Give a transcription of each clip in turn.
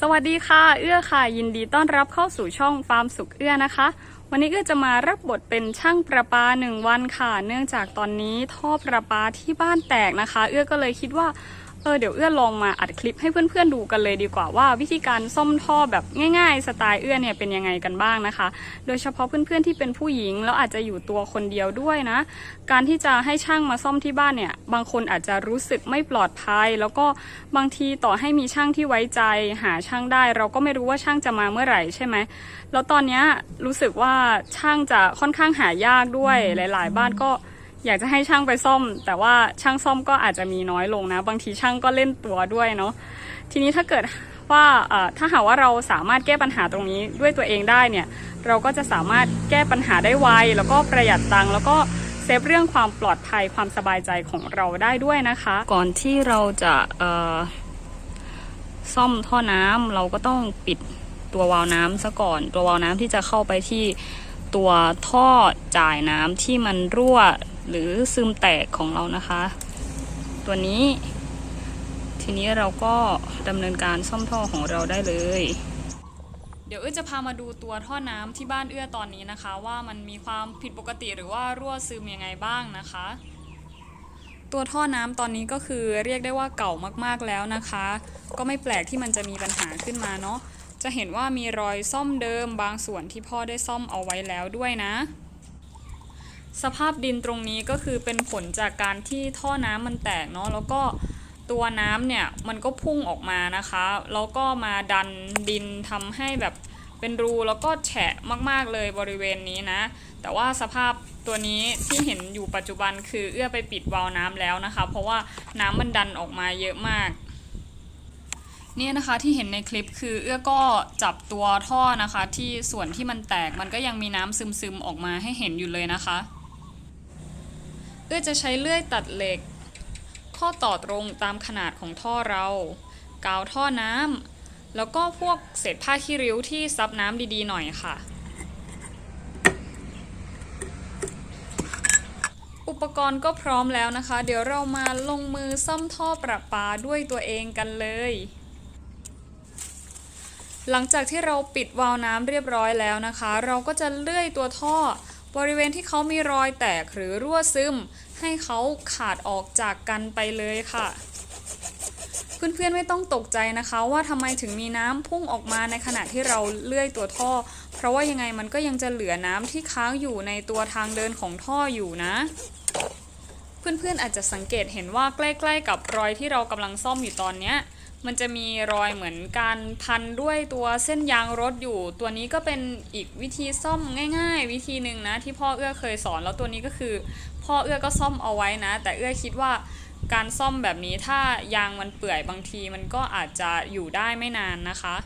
สวัสดีค่ะ เอื้อค่ะ ยินดีต้อนรับเข้าสู่ช่องฟาร์มสุขเอื้อนะคะ วันนี้เอื้อจะมารับบทเป็นช่างประปาหนึ่งวันค่ะ เนื่องจากตอนนี้ท่อประปาที่บ้านแตกนะคะ เอื้อก็เลยคิดว่า เออเดี๋ยวเอื้อลองมาอัดคลิปให้เพื่อนๆดูกันเลยดีกว่าว่า วิธีการซ่อมท่อแบบง่าย ๆ สไตล์เอื้อเนี่ยเป็นยังไงกันบ้างนะคะ โดยเฉพาะเพื่อนๆที่เป็นผู้หญิงแล้วอาจจะอยู่ตัวคนเดียวด้วยนะ การที่จะให้ช่างมาซ่อมที่บ้านเนี่ย บางคนอาจจะรู้สึกไม่ปลอดภัย แล้วก็บางทีต่อให้มีช่างที่ไว้ใจ หาช่างได้ เราก็ไม่รู้ว่าช่างจะมาเมื่อไหร่ใช่ไหมแล้วตอนเนี้ยรู้สึกว่าช่างจะค่อนข้างหายากด้วยหลาย ๆ บ้านก็ อยากจะให้ช่างไปซ่อม แต่ว่าช่างซ่อมก็อาจจะมีน้อยลงนะ บางทีช่างก็เล่นตัวด้วยเนาะทีนี้ถ้าเกิดว่าถ้าหากว่าเราสามารถแก้ปัญหาตรงนี้ด้วยตัวเองได้เนี่ย เราก็จะสามารถแก้ปัญหาได้ไวแล้วก็ประหยัดตังค์แล้วก็เซฟเรื่องความปลอดภัยความสบายใจของเราได้ด้วยนะคะ ก่อนที่เราจะซ่อมท่อน้ำเราก็ต้องปิดตัววาล์วน้ำซะก่อน ตัววาล์วน้ำที่จะเข้าไปที่ตัวท่อจ่ายน้ำที่มันรั่ว หรือซึมแตกของเรานะคะ ตัวนี้ ทีนี้เราก็ดำเนินการซ่อมท่อของเราได้เลย เดี๋ยวเอื้อจะพามาดูตัวท่อน้ำที่บ้านเอื้อตอนนี้นะคะ ว่ามันมีความผิดปกติหรือว่ารั่วซึมยังไงบ้างนะคะ ตัวท่อน้ำตอนนี้ก็คือเรียกได้ว่าเก่ามากๆแล้วนะคะ ก็ไม่แปลกที่มันจะมีปัญหาขึ้นมาเนาะจะเห็นว่ามีรอยซ่อมเดิมบางส่วนที่พ่อได้ซ่อมเอาไว้แล้วด้วยนะ สภาพดินตรงนี้ก็คือเป็นผลจากการที่ท่อน้ำมันแตกเนาะแล้วก็ตัวน้ำเนี่ยมันก็พุ่งออกมานะคะแล้วก็มาดันดินทำให้แบบเป็นรูแล้วก็แฉะมากๆเลยบริเวณนี้นะ แต่ว่าสภาพตัวนี้ที่เห็นอยู่ปัจจุบันคือเอื้อไปปิดวาล์วน้ำแล้วนะคะ เพราะว่าน้ำมันดันออกมาเยอะมากเนี่ยนะคะที่เห็นในคลิปคือเอื้อก็จับตัวท่อนะคะ ที่ส่วนที่มันแตกมันก็ยังมีน้ำซึมๆออกมาให้เห็นอยู่เลยนะคะ เอื้อจะใช้เลื่อยตัดเหล็ก ข้อต่อตรงตามขนาดของท่อเรา กาวท่อน้ำแล้วก็พวกเศษผ้าขี้ริ้วที่ซับน้ำดีๆหน่อยค่ะ อุปกรณ์ก็พร้อมแล้วนะคะ เดี๋ยวเรามาลงมือซ่อมท่อประปาด้วยตัวเองกันเลย หลังจากที่เราปิดวาล์วน้ำเรียบร้อยแล้วนะคะ เราก็จะเลื่อยตัวท่อ บริเวณที่เขามีรอยแตกหรือรั่วซึม ให้เขาขาดออกจากกันไปเลยค่ะเพื่อนๆไม่ต้องตกใจนะคะว่าทำไมถึงมีน้ำพุ่งออกมาในขณะที่เราเลื่อยตัวท่อ เพราะว่ายังไงมันก็ยังจะเหลือน้ำที่ค้างอยู่ในตัวทางเดินของท่ออยู่นะ เพื่อนๆอาจจะสังเกตเห็นว่าใกล้ๆกับรอยที่เรากำลังซ่อมอยู่ตอนเนี้ย มันจะมีรอยเหมือนการพันด้วยตัวเส้นยางรถอยู่ ตัวนี้ก็เป็นอีกวิธีซ่อมง่าย ๆ วิธีหนึ่งนะ ที่พ่อเอื้อเคยสอนแล้วตัวนี้ก็คือ พ่อเอื้อก็ซ่อมเอาไว้นะ แต่เอื้อคิดว่าการซ่อมแบบนี้ถ้ายางมันเปื่อยบางทีมันก็อาจจะอยู่ได้ไม่นานนะคะ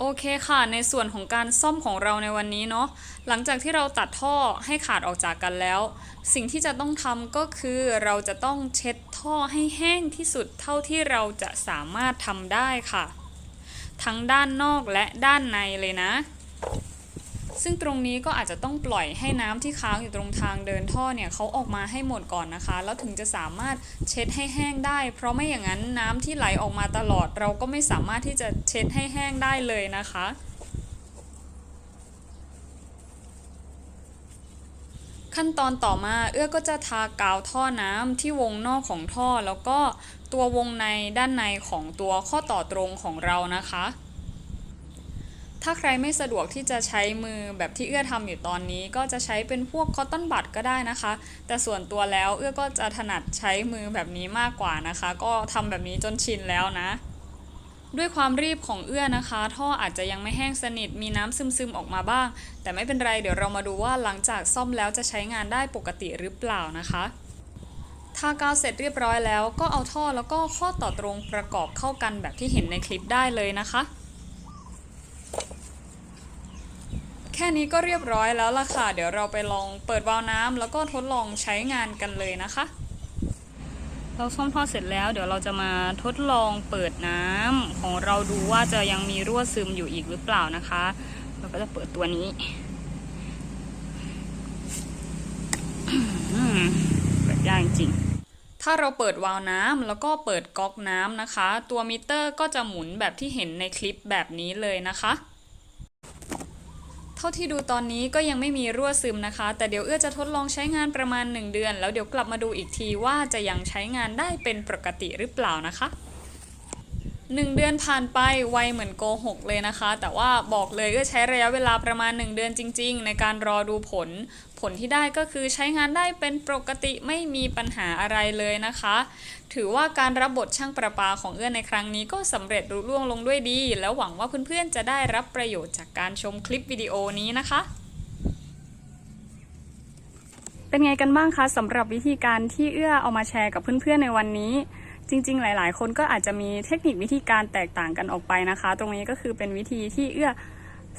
โอเคค่ะ ในส่วนของการซ่อมของเราในวันนี้เนาะหลังจากที่เราตัดท่อให้ขาดออกจากกันแล้ว สิ่งที่จะต้องทำก็คือเราจะต้องเช็ดท่อให้แห้งที่สุดเท่าที่เราจะสามารถทำได้ค่ะ ทั้งด้านนอกและด้านในเลยนะ ซึ่งตรงนี้ก็อาจจะต้องปล่อยให้น้ำที่ค้างอยู่ตรงทางเดินท่อเนี่ยเขาออกมาให้หมดก่อนนะคะ แล้วถึงจะสามารถเช็ดให้แห้งได้ เพราะไม่อย่างนั้นน้ำที่ไหลออกมาตลอด เราก็ไม่สามารถที่จะเช็ดให้แห้งได้เลยนะคะขั้นตอนต่อมาเอื้อก็จะทากาวท่อน้ำที่วงนอกของท่อ แล้วก็ตัววงในด้านในของตัวข้อต่อตรงของเรานะคะ ถ้าใครไม่สะดวกที่จะใช้มือแบบที่เอื้อทำอยู่ตอนนี้ ก็จะใช้เป็นพวกคอตตอนบัดก็ได้นะคะ แต่ส่วนตัวแล้วเอื้อก็จะถนัดใช้มือแบบนี้มากกว่านะคะ ก็ทำแบบนี้จนชินแล้วนะด้วยความรีบของเอื้อนะคะ ท่ออาจจะยังไม่แห้งสนิทมีน้ำซึมๆออกมาบ้าง แต่ไม่เป็นไรเดี๋ยวเรามาดูว่าหลังจากซ่อมแล้วจะใช้งานได้ปกติหรือเปล่านะคะทากาวเสร็จเรียบร้อยแล้วก็เอาท่อแล้วก็ข้อต่อตรงประกอบเข้ากันแบบที่เห็นในคลิปได้เลยนะคะ แค่นี้ก็เรียบร้อยแล้วล่ะค่ะ เดี๋ยวเราไปลองเปิดวาล์วน้ำแล้วก็ทดลองใช้งานกันเลยนะคะ เราซ่อมท่อเสร็จแล้ว เดี๋ยวเราจะมาทดลองเปิดน้ำของเราดูว่าจะยังมีรั่วซึมอยู่อีกหรือเปล่านะคะ เราก็จะเปิดตัวนี้เปิดยากจริงถ้าเราเปิดวาล์วน้ำแล้วก็เปิดก๊อกน้ำนะคะ ตัวมิเตอร์ก็จะหมุนแบบที่เห็นในคลิปแบบนี้เลยนะคะ ท่าที่ดูตอนนี้ก็ยังไม่มีรั่วซึมนะคะ แต่เดี๋ยวเอื้อจะทดลองใช้งานประมาณ 1 เดือน แล้วเดี๋ยวกลับมาดูอีกทีว่าจะยังใช้งานได้เป็นปกติหรือเปล่านะคะ หนึ่งเดือนผ่านไปไวเหมือนโกหกเลยนะคะ แต่ว่าบอกเลยก็ใช้ระยะเวลาประมาณ 1 เดือนจริง ๆ ในการรอดูผล ผลที่ได้ก็คือใช้งานได้เป็นปกติไม่มีปัญหาอะไรเลยนะคะ ถือว่าการรับบทช่างประปาของเอื้อในครั้งนี้ก็สำเร็จรุล่วงลงด้วยดี แล้วหวังว่าเพื่อนๆจะได้รับประโยชน์จากการชมคลิปวิดีโอนี้นะคะเป็นไงกันบ้างคะสำหรับวิธีการที่เอื้อเอามาแชร์กับเพื่อนๆในวันนี้ จริง ๆ หลาย ๆ คนก็อาจจะมีเทคนิควิธีการแตกต่างกันออกไปนะคะ ตรงนี้ก็คือเป็นวิธีที่เอื้อ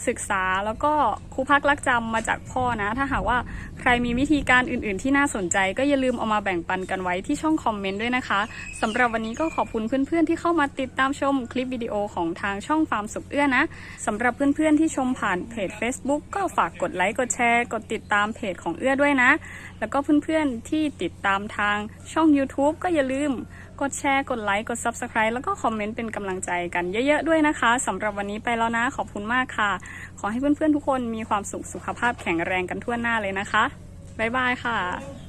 ศึกษาแล้วก็ครูพักรักจำมาจากพ่อนะ ถ้าหากว่าใครมีวิธีการอื่น ๆ ที่น่าสนใจ ก็อย่าลืมเอามาแบ่งปันกันไว้ที่ช่องคอมเมนต์ด้วยนะคะสำหรับวันนี้ก็ขอบคุณเพื่อน ๆ ที่เข้ามาติดตามชมคลิปวิดีโอของทางช่องฟาร์มสุขเอื้อนะสำหรับเพื่อน ๆ ที่ชมผ่านเพจ Facebook ก็ฝากกดไลค์กดแชร์ กดติดตามเพจของเอื้อด้วยนะ แล้วก็เพื่อน ๆ ที่ติดตามทางช่อง YouTube ก็อย่าลืมกดแชร์ กดไลค์ กด Subscribe แล้วก็คอมเมนต์เป็นกำลังใจกันเยอะๆด้วยนะคะสำหรับวันนี้ไปแล้วนะ ขอบคุณมากค่ะ ขอให้เพื่อนๆทุกคนมีความสุขสุขภาพแข็งแรงกันทั่วหน้าเลยนะคะ บ๊ายบายค่ะ